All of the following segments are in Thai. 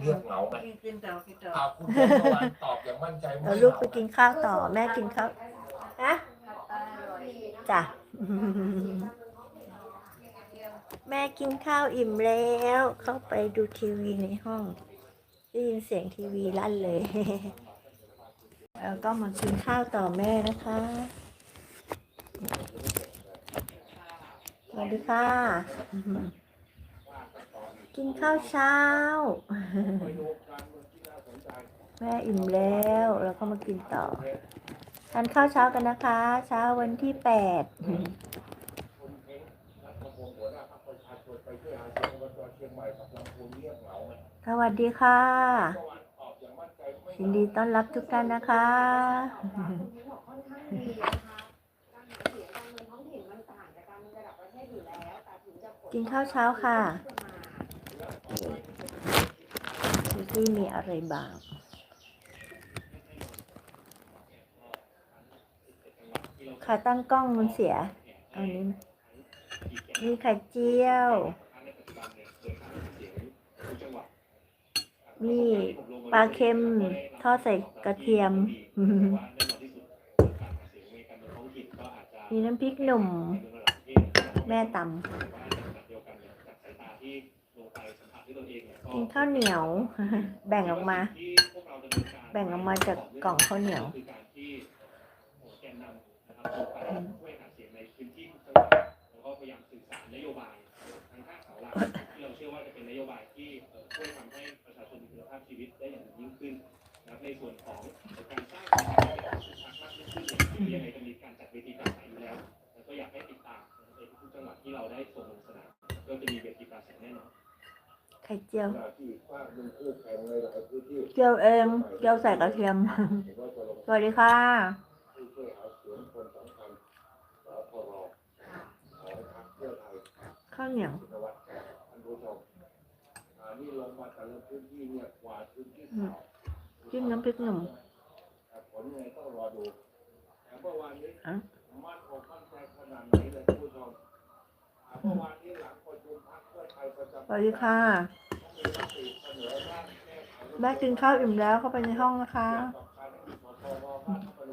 เงียบเหงาไหมกินกินต่อกินต่ออาคุณพรสวรรค์ตอบอย่างมั่นใจไม่เอาเหลูกงาไปกินข้าวต่อ แม่กินข้าวฮะจ้ะ แม่กินข้าวอิ่มแล้ว เข้าไปดูทีวีในห้องได้ยินเสียงทีวีลั่นเลย แล้วก็มากินข้าวต่อแม่นะคะสวัสดีค่ะ กินข้าวเช้า แม่อิ่มแล้วแล้วก็มากินต่อทานข้าวเช้ากันนะคะ เช้าวันที่แปดสวัสดีค่ะยินดีต้อนรับทุกท่านนะคะกินข้าวเช้าค่ะ ดูที่มีอะไรบ้างขาตั้งกล้องมันเสีย เอานี้มามีไข่เจียว มีปลาเค็มทอดใส่กระเทียม มีน้ำพริกหนุ่ม แม่ตำ กินข้าวเหนียว แบ่งออกมา แบ่งออกมาจากกล่องข้าวเหนียวที่เราเชื่อว่าจะเป็นนโยบายที่เอ่อช่วยทำให้ประชาชนมีคุณภาพชีวิตได้อย่างยิ่งขึ้นนะครับในส่วนของการสร้างความเป็นคึกคักมากยิ่งขึ้นเนี่ยยังไงจะมีการจัดเวทีปราศัยอยู่แล้วแล้วก็อยากให้ติดตามนะครับในทุกจังหวัดที่เราได้ส่งลงสนามก็จะมีเวทีปราศัยแน่นอนไข่เจียวที่ภาคมึงคู่แข่งในหลายพื้นที่เจียวเอง เจียวใส่กระเทียมถือว่าจะลงสวัสดีค่ะผู้ช่วยหาเสียงคนสำคัญสพรของพรรคเพื่อไทยข้าวเหนียวคุณวัฒน์ท่านผู้ชมอ่านี่ลงมาแต่ละพื้นที่เนี่ยกว่าพื้นที่อืมข่าวจิ้มน้ำพริกหนุ่มแต่ผลยังไงต้องรอดูแต่เมื่อวานนี้อะมั่นอกมั่นใจขนาดไหนเลยท่านผู้ชมอ่าเมื่อวานนี้หลังประชุมพรรคเพื่อไทยประจำสวัสดีค่ะ แม่กินข้าวอิ่มแล้วเข้าไปในห้องนะคะประ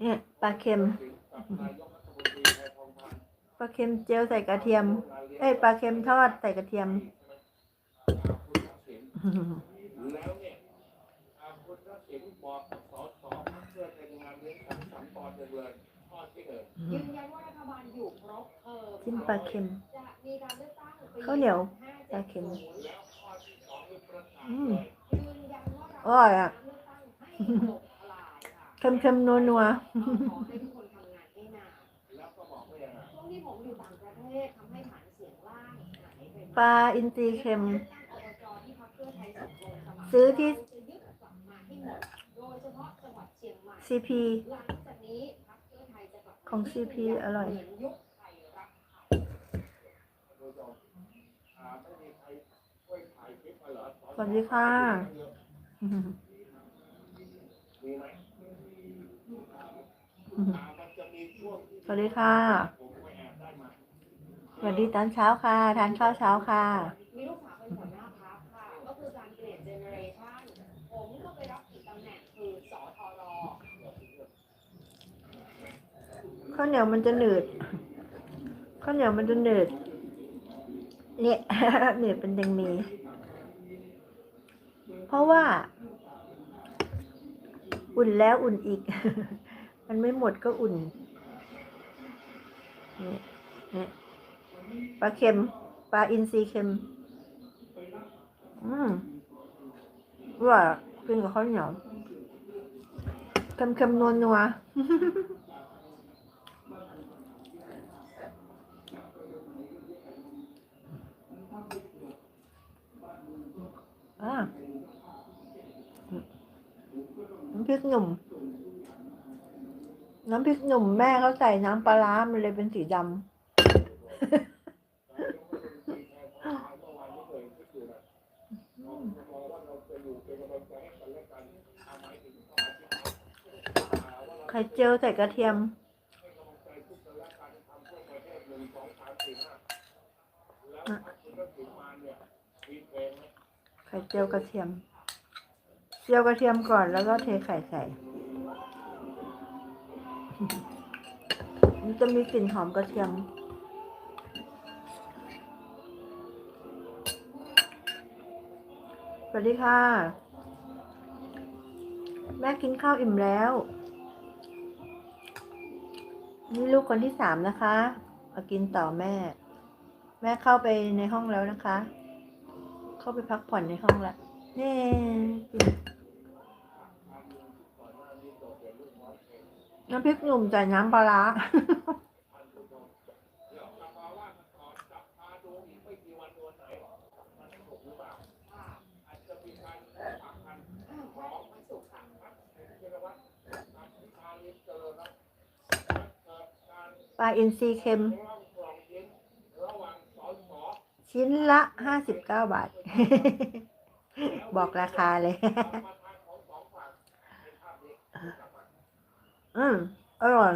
เนี่ยปลาเค็มปลาเค็มเจียวใส่กระเทียม เอ้ยปลาเค็มทอดใส่กระเทียมแล้วเนี่ยคุณทักษิณบอกสสเพื่อเป็นงานเลี้ยงสังสรรค์ตอนเลยข้อน ยืนยันว่ารัฐบาลอยู่ครบเทอมจิ้มปลาเค็มจะมีการเลือกตั้งปีข้าวเหนียว570ปลาเค็มแล้วข้อที่สองคือประกาศอืมเลยยืนยันว่าอร่อยอะเลือกตั้งให้ถล่มทลายค่ะเค็มเค็มนัวนัวขอให้ทุกคนทำงานให้หนักแล้วก็บอกว่าอย่างไรช่วงที่ผมอยู่ต่างประเทศทำให้ฐานเสียงล่างหายไปปลาอินทรีเค็มเลือกตั้งอบจที่พรรคเพื่อไทยส่งลงสมัครซื้อที่จะยึดกลับมาให้หมดโดยเฉพ ของ CP อร่อรักไทยผู้ชมอ่าไม่มีใครช่วยสวัสดีค่ะสวัสดีค่ะ สวัสดีตอนเช้าค่ะ ทานข้าวเช้าค่ะ มีลูกสาวเป็นหัวหน้าพักค่ะ ก็คือการเปลี่ยนเจเนอเรชันผมก็ไปรับอีกตำแหน่งคือสอทร ข้าวเหนียวมันจะหนืดข้าวเหนียวมันจะหนืดเนี่ยหนืดเป็นยังมีเพราะว่า อุ่นแล้วอุ่นอีก มันไม่หมดก็อุ่นนี่นี่ปลาเค็มปลาอินทรีเค็ม อืมอร่อยอะกินกับข้าวเหนียวเค็มเค็มนัวนัวๆ อ่าน้ำพริกหนุ่ม น้ำพริกหนุ่มแม่เขาใส่น้ำปลาร้ามันเลยเป็นสีดำไข่เจียวใส่กระเทียม อ ข่เจียวกระเทียม เจียวกระเทียมก่อนแล้วก็เทไข่ใส่ มันจะมีกลิ่นหอมกระเทียม สวัสดีค่ะ แม่กินข้าวอิ่มแล้ว นี่ลูกคนที่สามนะคะ มากินต่อแม่ แม่เข้าไปในห้องแล้วนะคะ เข้าไปพักผ่อนในห้องละนี่น้ำพริกหนุ่มใส่น้ำปลายวกลับมาว่ากันก่อนจับตาดูอีกไม่กี่วันวันไหนมันจะถูกหรือเปล่าค่ะอาจจะมีการฝากกันอ้าววันวันศุกร์ค่ะพิรวัตรนำพิธาลิมเจริญนะเกิดกาปลาอินทรีเค็ม ชิ้นละห้าสิบเก้าบาท บอกราคาเลย อืมอร่อย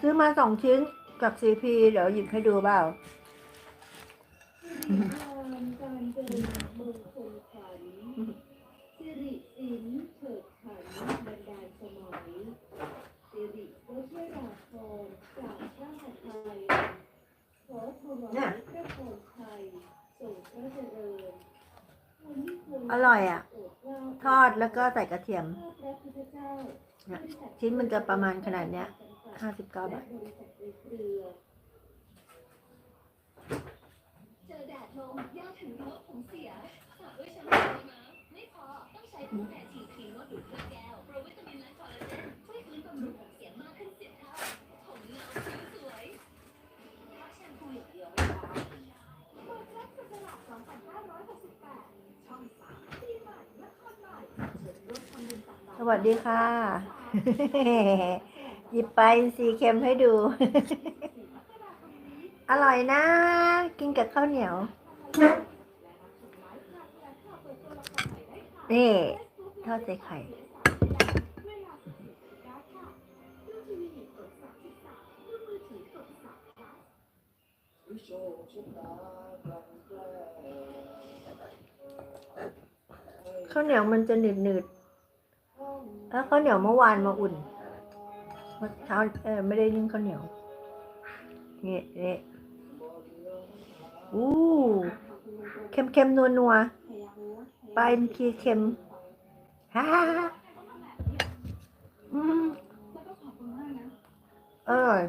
ซื้อมาสองชิ้นกับซีพีเดี๋ยวหยิบให้ดูเปล่า การเดินมงคลขันสิริสินเถิดขันบรรดาลสมัยสิริวัชราพรจากชาติไทยขอถวายพระพรชัยส่งพระเจริญวันนี้คว รอร่อยอะ ทอดแล้วก็ใส่กระเทียม ชิ้นมันจะประมาณขนาดเนี้ยห้าสิบเก้าบาทเจอแดดลมยาถึงรถผมเสียฝาด้วยแชมพูนไม่พอต้องใช้แดดฉีดครีมนวดดูดเครื่อแก้วโปรวิตามินและคอลลาเจนช่วยฟื้นบำรุงผมเสียมากขึ้นสิบเท่า ผมเงาผิวสวย ถ้าแชมพูอย่างเดียวไม่พอ เปิดรับสลาก2568 ช่อง3ปีใหม่นครใหม่เชิญร่วมทำบุญตักบาตร สวัสดีค่ะ หยิบไปซีเค็มให้ดู อร่อยนะ กินกับข้าวเหนียว นี่ทอดใส่ไข่ข้าวเหนียวมันจะหนืดหนืดๆ แล้วข้าวเหนียวเมื่อวานมาอุ่นเมื่อเช้าเออไม่ได้นึ่งข้าวเหนียวเนี่นี่อู้เค็มเค็มนัวนัวๆปลาอินทรีเค็มฮ่าอืมอร่อย